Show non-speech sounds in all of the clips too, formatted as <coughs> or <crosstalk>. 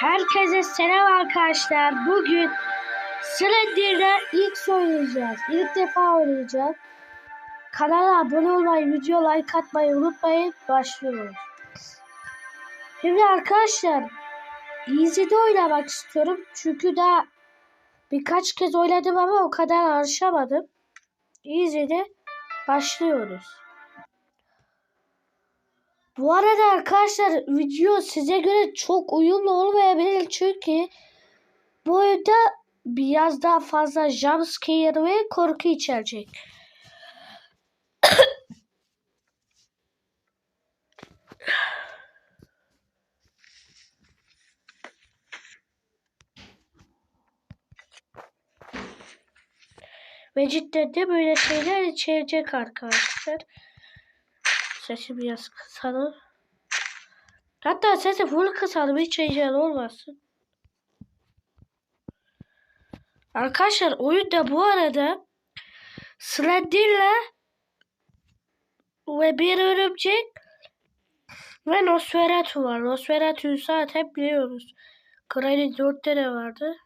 Herkese selam arkadaşlar. Bugün Slender'de ilk oynayacağız. İlk defa oynayacağız. Kanala abone olmayı, video like atmayı unutmayın. Başlıyoruz. Şimdi arkadaşlar Easy'de oynamak istiyorum. Çünkü daha birkaç kez oynadım ama o kadar alışamadım. Easy'de başlıyoruz. Bu arada arkadaşlar video size göre çok uyumlu olmayabilir çünkü bu oyunda biraz daha fazla jumpscare ve korku içerecek. Ve cidden de böyle şeyler içerecek arkadaşlar. Sesi biraz kısalım. Hatta sesi full kısalım hiç heyecan olmasın. Arkadaşlar oyunda bu arada Slender'la ve bir örümcek ve Nosferatu var. Nosferatu'yu zaten biliyoruz. Kralin 4 tane vardı.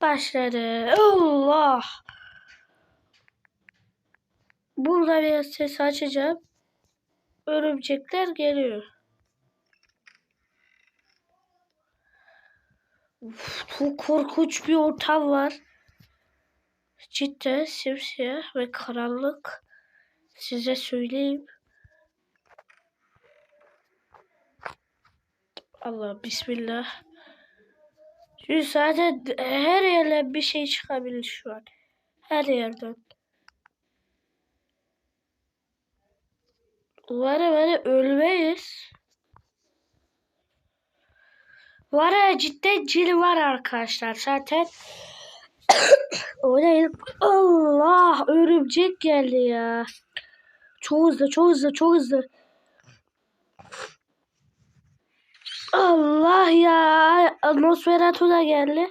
Başladı. Allah. Burada bir ses açacağım. Örümcekler geliyor. Uf, çok korkunç bir ortam var. Cidden simsiyah ve karanlık. Size söyleyeyim. Allah bismillah. Çünkü zaten her yerden bir şey çıkabilir şu an. Her yerden. Umarım hani ölmeyiz. Var ya cidden cil var arkadaşlar zaten. <coughs> İlk Allah örümcek geldi ya. Çok hızlı çok hızlı çok hızlı. Allah ya. Nosferatu da geldi.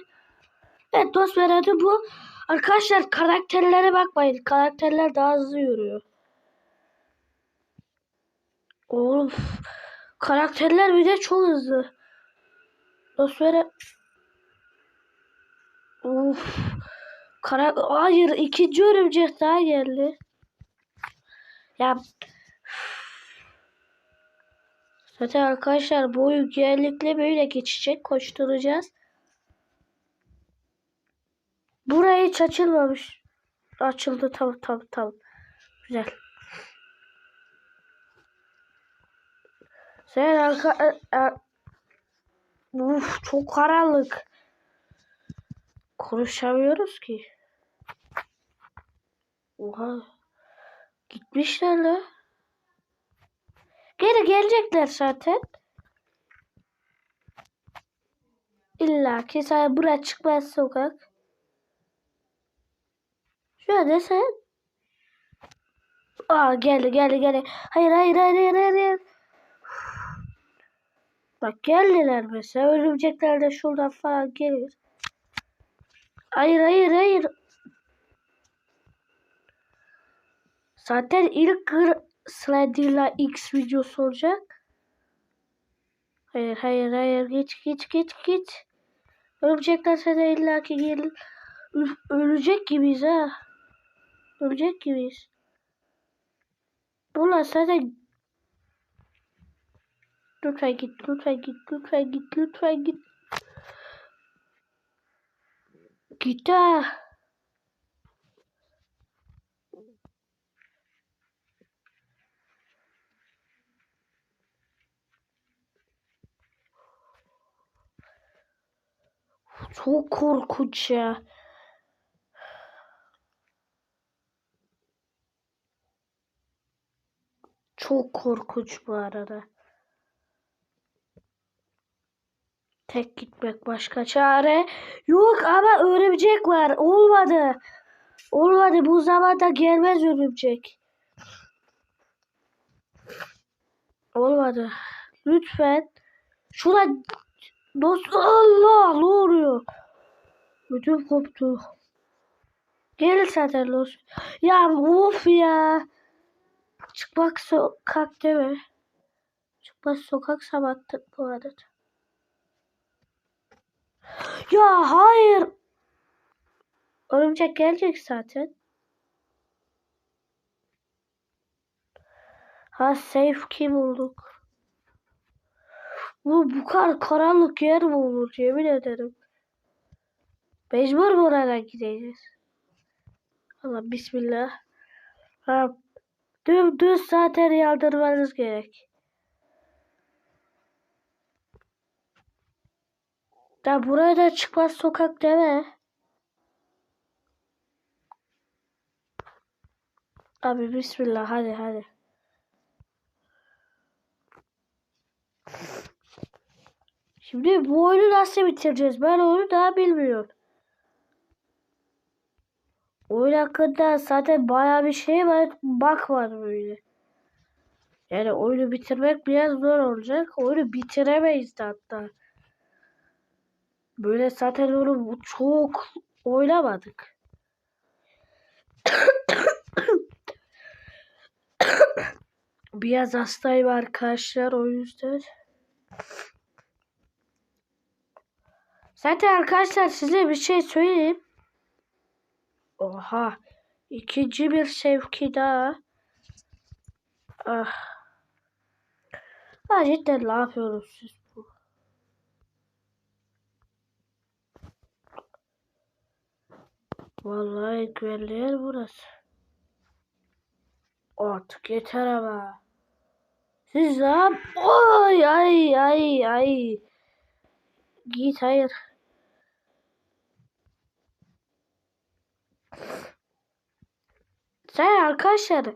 Evet Nosferatu bu. Arkadaşlar karakterlere bakmayın. Karakterler daha hızlı yürüyor. Oğlum. Karakterler bir de çok hızlı. Nosferatu. Of. Kara Hayır ikinci örümcek daha geldi. Ya Zaten arkadaşlar bu oyun genellikle böyle geçecek. Koşturacağız. Burayı hiç açılmamış. Açıldı tamam tamam tamam. Güzel. Sen arka... E, e, uf çok karanlık. Konuşamıyoruz ki. Oha. Gitmişler la. Geri gelecekler zaten. İlla ki sen buraya çıkmaz sokak. Şöyle sen. Aa geldi geldi geldi. Hayır hayır hayır hayır hayır. Bak geldiler mesela. Örümcekler de şuradan falan gelir. Hayır hayır hayır. Zaten ilk Slender'la X videosu olacak. Hayır hayır hayır geç geç geç geç. Örümcekler sana illaki gel ölecek gibiyiz ha. Ölecek gibiyiz. Bunlar zaten Lütfen git, lütfen git, lütfen git, lütfen git. Git ha. Çok korkunç ya. Çok korkunç bu arada. Tek gitmek başka çare yok ama örümcek var. Olmadı. Olmadı. Bu zamanda gelmez örümcek. Olmadı. Lütfen. Şuna Dost Allah ne oluyor? Ödüm koptu. Gel zaten los. Ya of ya. Çıkmak sokak değil mi? Çıkmak sokak sabahtık bu arada. Ya hayır. Örümcek gelecek zaten. Ha safe key bulduk. Bu bu kadar karanlık yer mi olur yemin ederim. Mecbur buraya gideceğiz. Allah bismillah. Ha, düz, düz zaten yardırmanız gerek. Ya buraya da çıkmaz sokak deme. Abi bismillah hadi hadi. Şimdi bu oyunu nasıl bitireceğiz? Ben onu daha bilmiyorum. Oyun hakkında zaten bayağı bir şey var. Bak var böyle. Yani oyunu bitirmek biraz zor olacak. Oyunu bitiremeyiz de hatta. Böyle zaten onu çok oynamadık. <coughs> biraz hastayım arkadaşlar o yüzden. Zaten arkadaşlar size bir şey söyleyeyim. Oha. İkinci bir sevki daha. Ah. Ha cidden ne yapıyorsunuz siz bu? Vallahi güvenli yer burası. Artık yeter ama. Siz ne yap? Ay ay ay. Git hayır. Sen arkadaşlar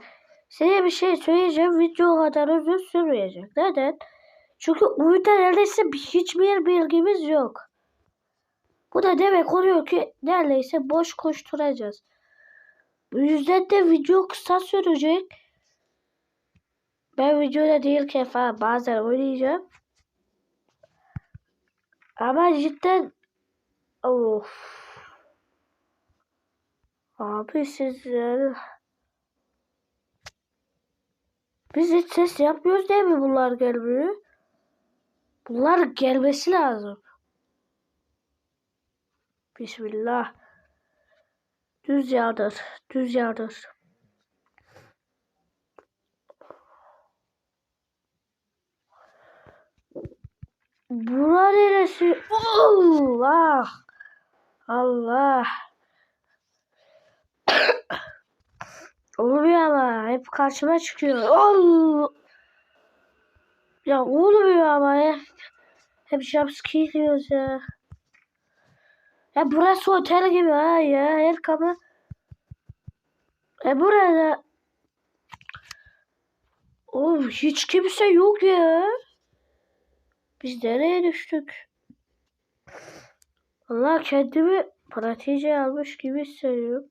size bir şey söyleyeceğim. Video kadar uzun sürmeyecek. Neden? Çünkü oyunda neredeyse hiçbir bilgimiz yok. Bu da demek oluyor ki neredeyse boş koşturacağız. Bu yüzden de video kısa sürecek. Ben videoda değilken falan bazen oynayacağım. Ama cidden of. Abi siz yani... Biz hiç ses yapmıyoruz değil mi bunlar gelmiyor? Bunlar gelmesi lazım. Bismillah. Düz yardır. Düz yardır. Bura neresi? Allah. Allah. Olmuyor ama hep karşıma çıkıyor. Allah. Ya olmuyor ama hep. Hep jumpscare diyoruz ya. Ya burası otel gibi ha ya. Her kapı. E burada. Of hiç kimse yok ya. Biz nereye düştük? Allah kendimi pratiğe almış gibi hissediyorum.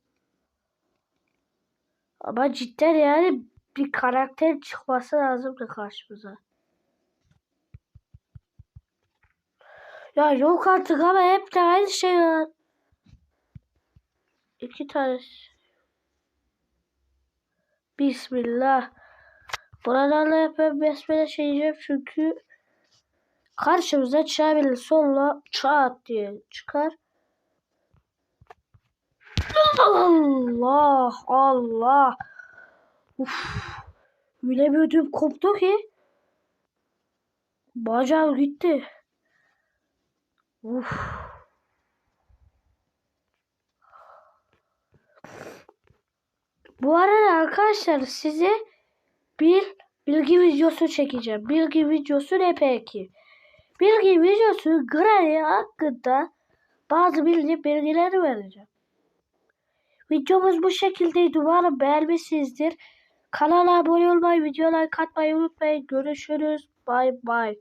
Ama cidden yani bir karakter çıkması lazımdı karşımıza. Ya yok artık ama hep de aynı şey var. İki tane. Bismillah. Buralarla hep ben besmele şey çünkü karşımıza çıkabilir. Sonra çat diye çıkar. Allah Allah. Uf. Öyle bir ödüm koptu ki. Bacağım gitti. Uf. Bu arada arkadaşlar size bir bilgi videosu çekeceğim. Bilgi videosu ne peki? Bilgi videosu Granny hakkında bazı bilgi bilgileri vereceğim. Videomuz bu şekildeydi. Umarım beğenmişsinizdir. Kanala abone olmayı, videoları katmayı unutmayın. Görüşürüz. Bye bye.